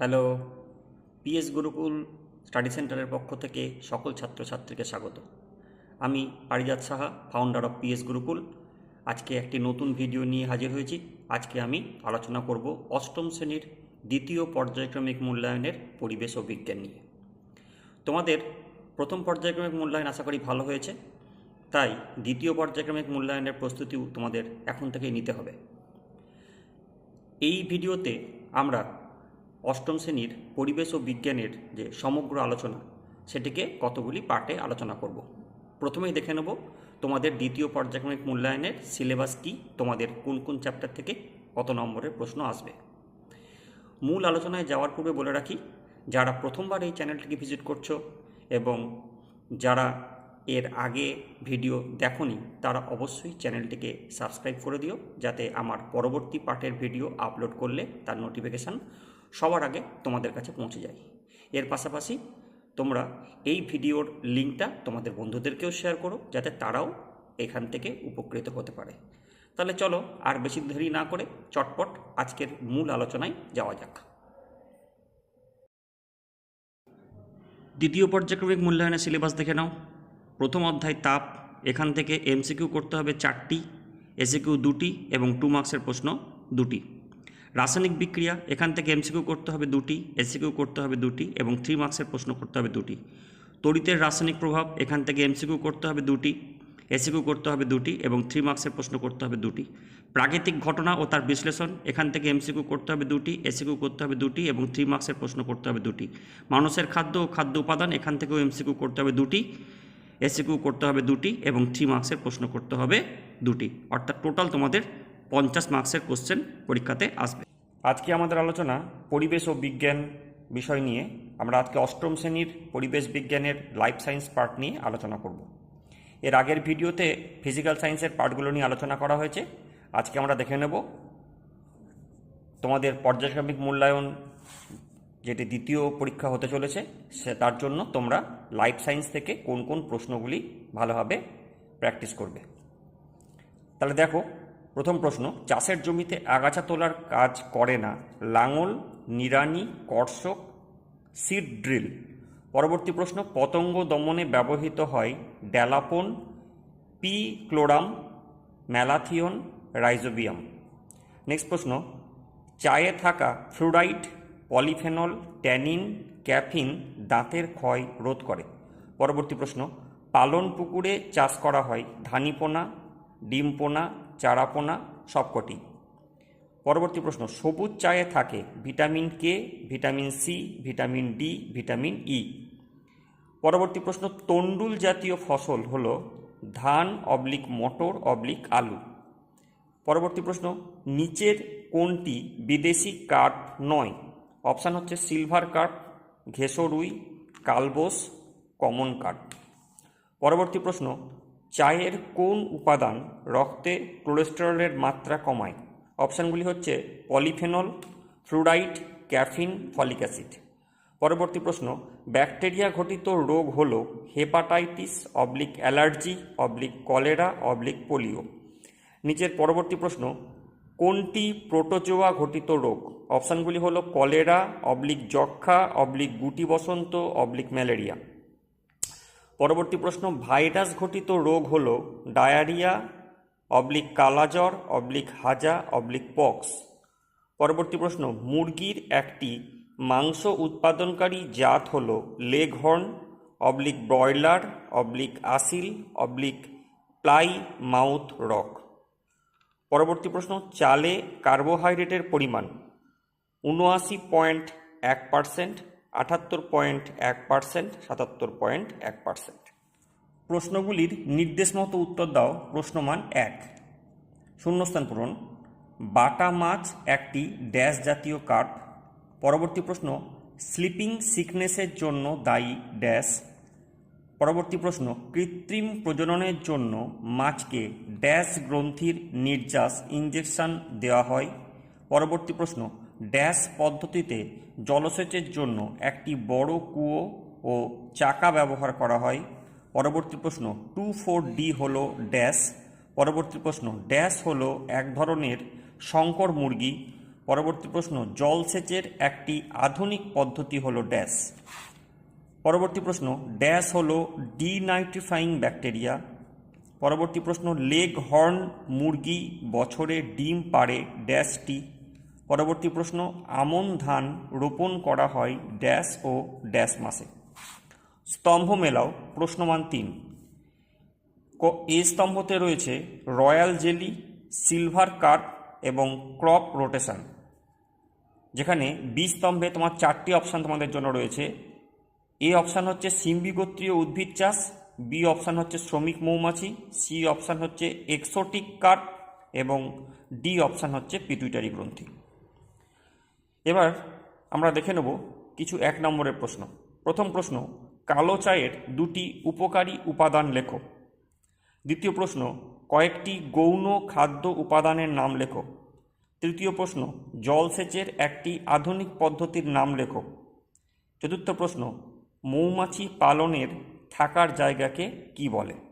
Hello PS Gurukul study সেন্টারের পক্ষ থেকে সকল ছাত্রছাত্রীকে স্বাগত। আমি Parijat Saha founder of PS Gurukul. আজকে একটি নতুন ভিডিও নিয়ে হাজির হয়েছি। আজকে আমি আলোচনা করব অষ্টম শ্রেণির দ্বিতীয় পর্যায়ক্রমিক মূল্যায়নের পরিবেশ ও বিজ্ঞান নিয়ে। তোমাদের প্রথম পর্যায়ক্রমিক মূল্যায়ন আশা করি ভালো হয়েছে, তাই দ্বিতীয় পর্যায়ক্রমিক মূল্যায়নের প্রস্তুতিও তোমাদের এখন থেকেই নিতে হবে। এই ভিডিওতে আমরা অষ্টম শ্রেণির পরিবেশ ও বিজ্ঞানের যে সমগ্র আলোচনা, সেটিকে কতগুলি পার্টে আলোচনা করব। প্রথমেই দেখে নেব তোমাদের দ্বিতীয় পর্যায়ক্রমিক মূল্যায়নের সিলেবাস কি, তোমাদের কোন কোন চ্যাপ্টার থেকে কত নম্বরের প্রশ্ন আসবে। মূল আলোচনায় যাওয়ার পূর্বে বলে রাখি, যারা প্রথমবার এই চ্যানেলটিকে ভিজিট করছ এবং যারা এর আগে ভিডিও দেখনি, তারা অবশ্যই চ্যানেলটিকে সাবস্ক্রাইব করে দিও, যাতে আমার পরবর্তী পার্টের ভিডিও আপলোড করলে তার নোটিফিকেশান সবার আগে তোমাদের কাছে পৌঁছে যায়। এর পাশাপাশি তোমরা এই ভিডিওর লিঙ্কটা তোমাদের বন্ধুদেরকেও শেয়ার করো, যাতে তারাও এখান থেকে উপকৃত হতে পারে। তাহলে চলো আর বেশি দেরি না করে চটপট আজকের মূল আলোচনায় যাওয়া যাক। দ্বিতীয় পর্যায়ক্রমিক মূল্যায়নের সিলেবাস দেখে নাও। প্রথম অধ্যায় তাপ এখান থেকে এমসিকিউ করতে হবে চারটি এসিকিউ দুটি এবং টু মার্কসের প্রশ্ন দুটি রাসায়নিক বিক্রিয়া এখান থেকে এমসিকিউ করতে হবে দুটি এসিকিউ করতে হবে দুটি এবং থ্রি মার্কসের প্রশ্ন করতে হবে দুটি তড়িতের রাসায়নিক প্রভাব এখান থেকে এমসিকিউ করতে হবে দুটি এসিকিউ করতে হবে দুটি এবং থ্রি মার্কসের প্রশ্ন করতে হবে দুটি প্রাকৃতিক ঘটনা ও তার বিশ্লেষণ এখান থেকে এমসিকিউ করতে হবে দুটি এসিকিউ করতে হবে দুটি এবং থ্রি মার্কসের প্রশ্ন করতে হবে দুটি মানুষের খাদ্য ও খাদ্য উপাদান এখান থেকেও এমসিকিউ করতে হবে দুটি এসিকিউ করতে হবে দুটি এবং থ্রি মার্কসের প্রশ্ন করতে হবে দুটি। অর্থাৎ টোটাল তোমাদের পঞ্চাশ মার্কসের কোশ্চেন পরীক্ষাতে আসবে। আজকে আমাদের আলোচনা পরিবেশ ও বিজ্ঞান বিষয় নিয়ে। আমরা আজকে অষ্টম শ্রেণির পরিবেশ বিজ্ঞানের লাইফ সায়েন্স পার্ট নিয়ে আলোচনা করব। এর আগের ভিডিওতে ফিজিক্যাল সায়েন্সের পার্টগুলো নিয়ে আলোচনা করা হয়েছে। আজকে আমরা দেখে নেব তোমাদের পর্যায়ক্রমিক মূল্যায়ন যেটি দ্বিতীয় পরীক্ষা হতে চলেছে, সে তার জন্য তোমরা লাইফ সায়েন্স থেকে কোন কোন প্রশ্নগুলি ভালোভাবে প্র্যাকটিস করবে। তাহলে দেখো, প্রথম প্রশ্ন, চাষের জমিতে আগাছা তোলার কাজ করে না। লাঙল, নিড়ানি, কর্ষক সিড ড্রিল পরবর্তী প্রশ্ন, পতঙ্গ দমনে ব্যবহৃত হয় dalapon picloram malathion, rhizobium. Next প্রশ্ন, চায়ে থাকা ফ্লুরাইড পলিফেনল, ট্যানিন, ক্যাফিন দাঁতের ক্ষয় রোধ করে। পরবর্তী প্রশ্ন, পালন পুকুরে চাষ করা হয় ধানিপোনা, ডিমপোনা, চারাপোনা, সবকটি। পরবর্তী প্রশ্ন, সবুজ চায়ে থাকে vitamin K vitamin C vitamin D vitamin E পরবর্তী প্রশ্ন তন্ডুল জাতীয় ফসল হল ধান অবলিক মটর, অবলিক আলু। পরবর্তী প্রশ্ন, নিচের কোনটি বিদেশি কাঠ নয়? অপশান হচ্ছে সিলভার কার্প ঘেসরুই কালবোস, কমন কার্প পরবর্তী প্রশ্ন, চায়ের কোন উপাদান রক্তে কোলেস্টেরলের মাত্রা কমায়? অপশানগুলি হচ্ছে polyphenol, fluoride, caffeine, folic acid. পরবর্তী প্রশ্ন, ব্যাকটেরিয়া ঘটিত রোগ হল hepatitis oblique allergy, oblique cholera, oblique polio. নিচের পরবর্তী প্রশ্ন কোনটি প্রোটোজোয়া ঘটিত রোগ? অপশানগুলি হলো কলেরা, অবলিক যক্ষা অবলিক গুটি বসন্ত, অবলিক ম্যালেরিয়া। পরবর্তী প্রশ্ন, ভাইরাস ঘটিত রোগ হল ডায়ারিয়া, অবলিক কালাজ্বর, অবলিক হাজা, অবলিক পক্স। পরবর্তী প্রশ্ন, মুরগির একটি মাংস উৎপাদনকারী জাত হল leghorn oblique broiler, oblique Aseel, oblique Plymouth Rock. পরবর্তী প্রশ্ন, চালে কার্বোহাইড্রেটের পরিমাণ উনআশি পয়েন্ট এক পার্সেন্ট, আটাত্তর পয়েন্ট এক পার্সেন্ট, সাতাত্তর পয়েন্ট এক পার্সেন্ট। প্রশ্নগুলির নির্দেশ মতো উত্তর দাও, প্রশ্নমান এক। শূন্যস্থান পূরণ। বাটা মাছ একটি ড্যাশ জাতীয় কার্প। পরবর্তী প্রশ্ন, স্লিপিং সিকনেসের জন্য দায়ী ড্যাশ পরবর্তী প্রশ্ন, কৃত্রিম প্রজননের জন্য মাছকে ড্যাশ গ্রন্থির নির্যাস ইঞ্জেকশন দেওয়া হয়? পরবর্তী প্রশ্ন, ড্যাশ পদ্ধতিতে জলসেচের জন্য একটি বড় কুয়ো ও চাকা ব্যবহার করা হয়? পরবর্তী প্রশ্ন, টু ফোর ডি হল ড্যাশ? পরবর্তী প্রশ্ন, ড্যাশ হল এক ধরনের শঙ্কর মুরগি? পরবর্তী প্রশ্ন, জলসেচের একটি আধুনিক পদ্ধতি হল ড্যাশ? পরবর্তী প্রশ্ন, ড্যাশ হলো ডিনাইট্রিফাইং ব্যাকটেরিয়া। পরবর্তী প্রশ্ন, লেগ হর্ন মুরগি বছরে ডিম পাড়ে ড্যাশটি। পরবর্তী প্রশ্ন, আমন ধান রোপণ করা হয় ড্যাশ ও ড্যাশ মাসে। স্তম্ভ মেলাও, প্রশ্নমান তিন। এ স্তম্ভতে রয়েছে রয়্যাল জেলি, সিলভার কার্প এবং ক্রপ রোটেশন। যেখানে বি স্তম্ভে তোমার চারটি অপশান তোমাদের জন্য রয়েছে। এ অপশান হচ্ছে সিম্বি গোত্রীয় উদ্ভিদ চাষ, বি অপশান হচ্ছে শ্রমিক মৌমাছি, সি অপশান হচ্ছে এক্সোটিক কার্প এবং ডি অপশান হচ্ছে পিটুইটারি গ্রন্থি। এবার আমরা দেখে নেব কিছু এক নম্বরের প্রশ্ন। প্রথম প্রশ্ন, কালো চায়ের দুটি উপকারী উপাদান লেখো। দ্বিতীয় প্রশ্ন, কয়েকটি গৌণ খাদ্য উপাদানের নাম লেখো। তৃতীয় প্রশ্ন, জলসেচের একটি আধুনিক পদ্ধতির নাম লেখো। চতুর্থ প্রশ্ন মৌমাছি পালনের থাকার জায়গাকে কী বলে?